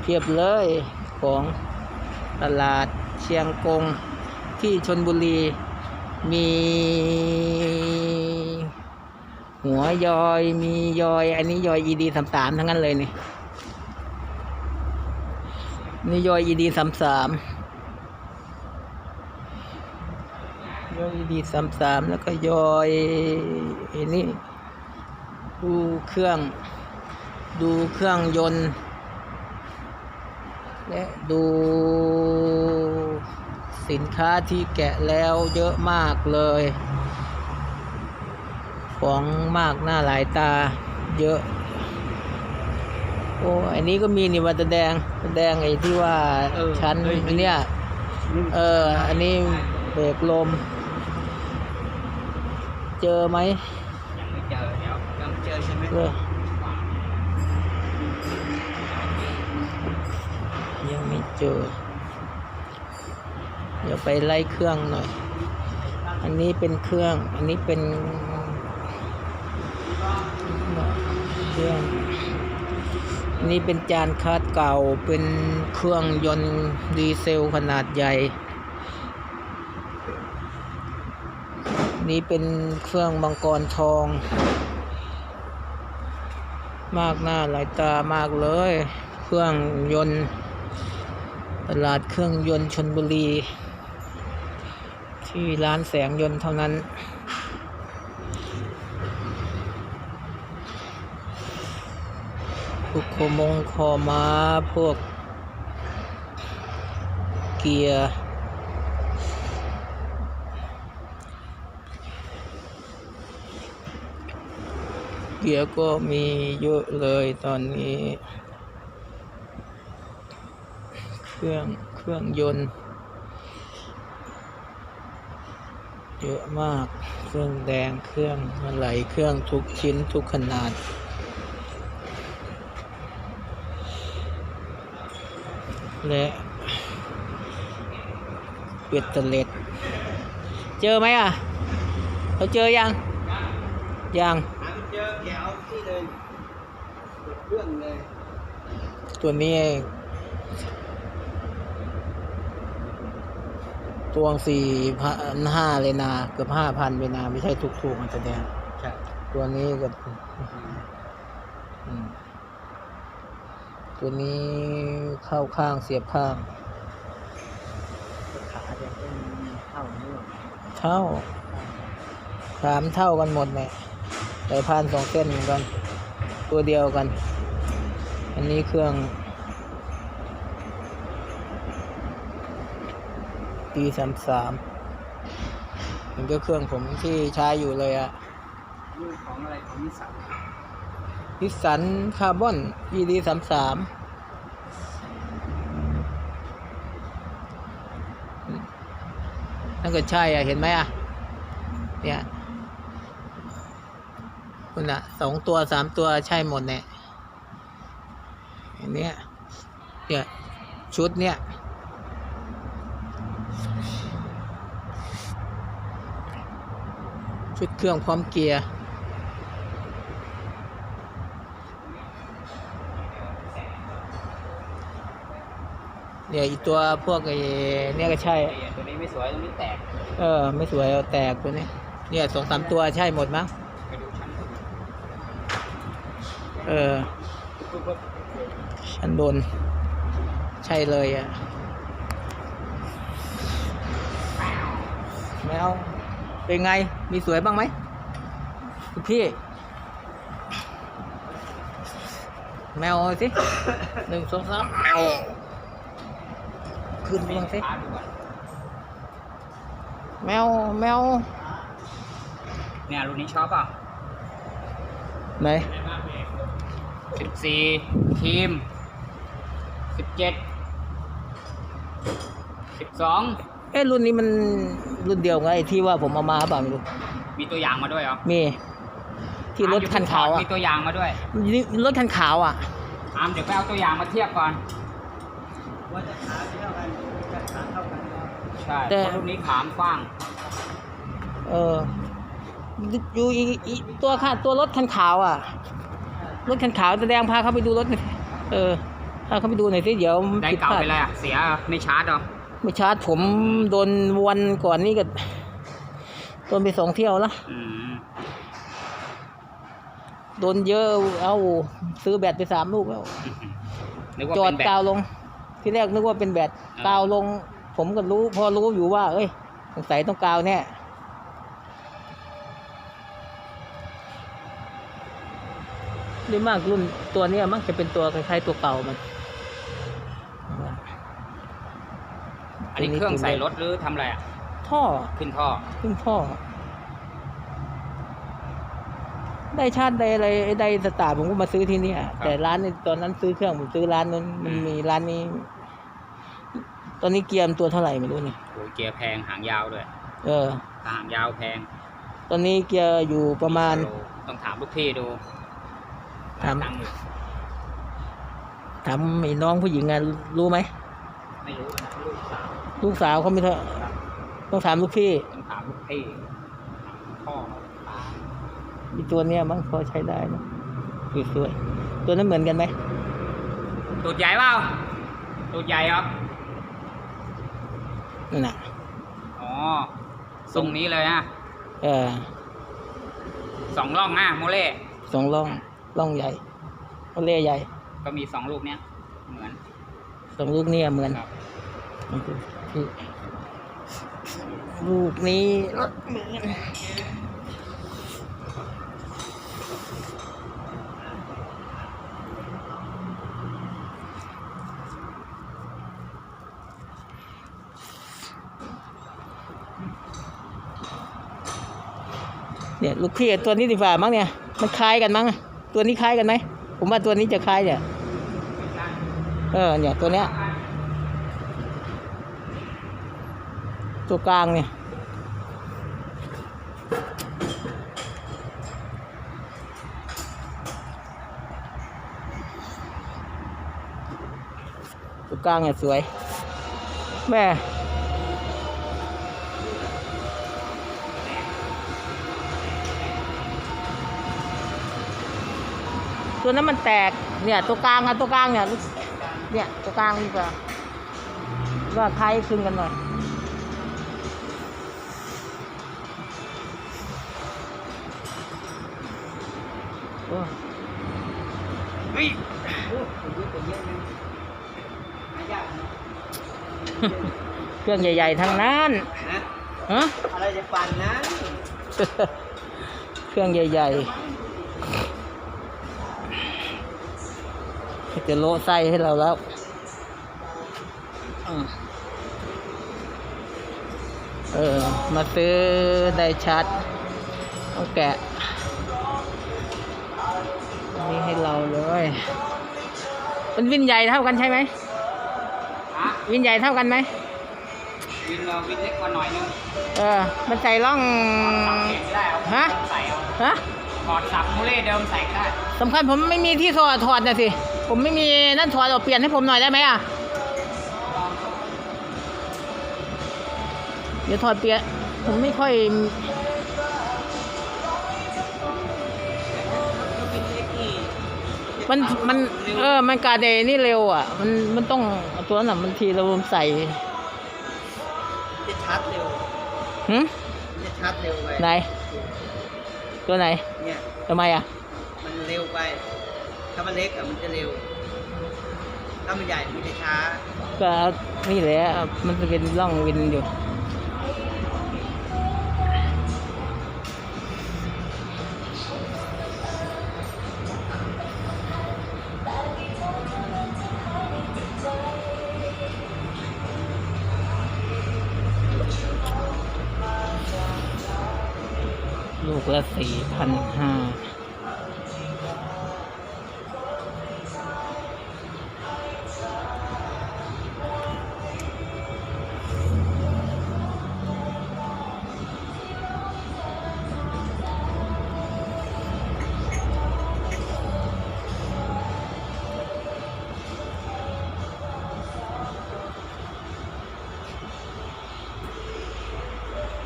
เพียบเลยของตลาดเชียงกงที่ชนบุรี มี หัวยอยมียอย อันนี้ยอย ED สามสามทั้งนั้นเลยนี่นี่ยอย ED สามสามยอย ED สามสามแล้วก็ยอยอันนี้ดูเครื่อง ดูเครื่องยนต์ และดูสินค้าที่แกะแล้วเยอะมากเลยของมากหน้าหลายตาเยอะ โอ้อันนี้ก็มีนี่ว่าแสดงแสดงไอ้ที่ว่าเออชั้นเฮ้ยเนี่ยเออ อันนี้เบรกลม เจอไหมยังไม่เจอเดี๋ยวยังเจอใช่ไหม เจอ เดี๋ยวไปไล่เครื่องหน่อย อันนี้เป็นเครื่อง อันนี้เป็นเครื่องอันนี้เป็นจานคาดเก่า เป็นเครื่องยนต์ดีเซลขนาดใหญ่ นี่เป็นเครื่องมังกรทอง มากหน้าหลายตามากเลย เครื่องยนต์ ตลาดเครื่องยนต์ชนบุรี ที่ร้านแสงยนต์เท่านั้น พวกโคมงคอม้า พวก เกียร์เกียร์ก็มีเยอะเลยตอนนี้ รื่องเครื่องยนต์ เยอะมาก เครื่องแดง เครื่องอะไร เครื่องทุกชิ้นทุกขนาด และเบ็ดเตล็ด เจอไหมอะเขาเจอยัง ยังหาไม่เจอแกเอาที่เลยกดเครื่องเลย ตัวนี้ ตวงสี่พันห้าเลยนาเกือบห้าพันเลยนาไม่ใช่ถูกๆมันแสดงใช่ตัวนี้กับอืมตัวนี้เข้าข้างเสียบข้างขาจะเป็นเท่านี้อเท่าสามเท่ากันหมดเนี่ยแต่พานสองเส้นเหมือนกัน ตัวเดียวกัน อันนี้เครื่อง ปีสามสามมันก็เครื่องผมที่ใช้อยู่เลยอะนี่ของอะไรของนิสสันนิสสันคาร์บอน ED สามสามนั่นก็ใช่อะเห็นไหมอะเนี่ยคุณอะสองตัวสามตัวใช่หมดเนี่ยอันเนี้ยเนี่ยชุดเนี่ย ชุดเครื่องพร้อมเกียร์เนี่ยอีตัวพวกไอ้เนี่ยก็ใช่ ตัวนี้ไม่สวยตัวนี้แตก เออ ไม่สวยเอาแตกตัวนี้ เนี่ยสองสามตัวใช่หมดมั้งเออ ชั้นบน ใช่เลยอะแมว เป็นไง มีสวยบ้างไหมคุณพี่ แมวเอาสิหนึ่งสองสามแมวขึ้นไปยังสิขาดูก่อนแมว แมว เนี่ยรุ่นนี้ชอบเปล่าไหนสิบสี่ทีมสิบเจ็ดสิบสอง เอ้รุ่นนี้มันรุ่นเดียวกับไอ้ที่ว่าผมเอามาเปล่าไม่รู้มีตัวอย่างมาด้วยเหรอมี ที่รถคันขาวอะมีตัวอย่างมาด้วยรถคันขาวอะอามเดี๋ยวไปเอาตัวอย่างมาเทียบก่อนว่าจะขาเท่ากันจะขาเท่ากันใช่แต่เพราะรุ่นนี้ขามกว้าง เอออยู่อีอีตัวค่ะตัวรถคันขาวอะรถคันขาวแสดงพาเข้าไปดูรถหน่อยเออถ้าเขาไปดูหน่อยสิเดี๋ยวได้ผิดเก่าพลาดไปเลยอะเสียไม่ชาร์จเหรอ ไม่ชาร์จผมโดนวันก่อนนี่ก็โดนไปสองเที่ยวแล้วอืมโดนเยอะเอาซื้อแบตไปสามลูกแล้วนึกว่าจอดเป็นแบบกาวลง ที่แรกนึกว่าเป็นแบตอ่ากาวลง ผมก็รู้ พอรู้อยู่ว่า เอ้ยสงสัยต้องกาวแน่หรือมากรุ่นตัวเนี้ยมักจะเป็นตัวคล้ายๆตัวเก่ามัน นนี้เครื่องใส่รถหรือทำอะไรอะท่อขึ้นท่อขึ้นท่อ ได้ชาติได้อะไรได้สตาร์ผมก็มาซื้อที่เนี่ย แต่ร้านในตอนนั้นซื้อเครื่องผมซื้อร้านนั้นมันมีร้านนี้ ตอนนี้เกียร์มนตัวเท่าไหร่ไม่รู้นี่โอ้ยเกียร์แพงหางยาวด้วยเออถ้าหางยาวแพง ตอนนี้เกียร์อยู่ประมาณโลต้องถามลูกพี่ดูถามตังค์อยู่ถามไอ้น้องผู้หญิงไงรู้ไหมไม่รู้นะลูกสาว ลูกสาวเขาไม่เท่าต้องถามลูกพี่ต้องถามลูกพี่ถามพ่อตามีตัวเนี้ยมั้งพอใช้ได้นะสวยๆตัวนั้นเหมือนกันไหมตูดใหญ่เปล่าตูดใหญ่เหรอนั่นน่ะอ๋อทรงนี้เลยฮะเออสองร่องนะโมเล่สองร่องร่องใหญ่เล่ใหญ่ ก็มีสองลูกเนี้ยเหมือนสองลูกเนี่ยเหมือนครับ ลูกนี้รถมือนเนี่ยลูกพี่ตัวนี้ดีกว่ามั้งเนี่ย มันคล้ายกันมั้งตัวนี้คล้ายกันไหมผมว่าตัวนี้จะคล้ายเนี่ยเออเนี่ยตัวเนี้ย ตัวกลางเนี่ยตัวกลางเนี่ยสวย แม่ตัวนั้นมันแตก เนี่ยตัวกลางอะตัวกลางเนี่ย เนี่ยตัวกลางนี่ก็ว่าคล้ายคลึงกันหน่อย เฮ้ยโอ้ยเยอะไปเยอะเลยหายากนะเครื่องใหญ่ๆทั้งนั้นนะฮะอะไรจะปั่นนั้นเครื่องใหญ่ๆจะโละไส้ให้เราแล้วอืมเออ มาซื้อได้ชัดต้องแกะอั นนี้ให้เราเลยมันวินใหญ่เท่ากันใช่ไหมฮะวินใหญ่เท่ากันไหมวินเราวินเล็กกว่าหน่อยนึงเออ มันใส่ร่อง สับเปลี่ยนไม่ได้เอาฮะ ใส่เอาฮะถอดสับโมเล่เดิมใส่ก็ได้สำคัญผมไม่มีที่ถอดถอดนะสิ ผมไม่มีนั่นถอดออกเปลี่ยนให้ผมหน่อยได้ไหมอะ เดี๋ยวถอดเปลี่ยน ผมไม่ค่อย มันมันเออมันกาเดนี่เร็วอะ มันมันต้องเอาตัวนั้นน่ะมันทีเราใส่จะชัดเร็วหึจะชัดเร็วไปไหน ตัวไหนเนี่ยทำไมอะ มันเร็วไป ถ้ามันเล็กอะมันจะเร็ว ถ้ามันใหญ่มันจะช้า ก็นี่แหละมันจะเป็นร่องวินอยู่ ละสี่พันห้า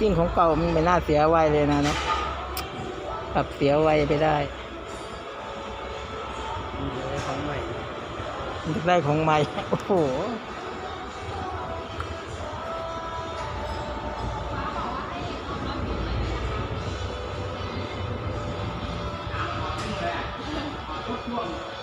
จริงของเก่ามันไม่น่าเสียไวเลยนะเนาะ ปรับเสียไวไปได้ของใหม่อยากได้ของใหม่ โอ้โหเ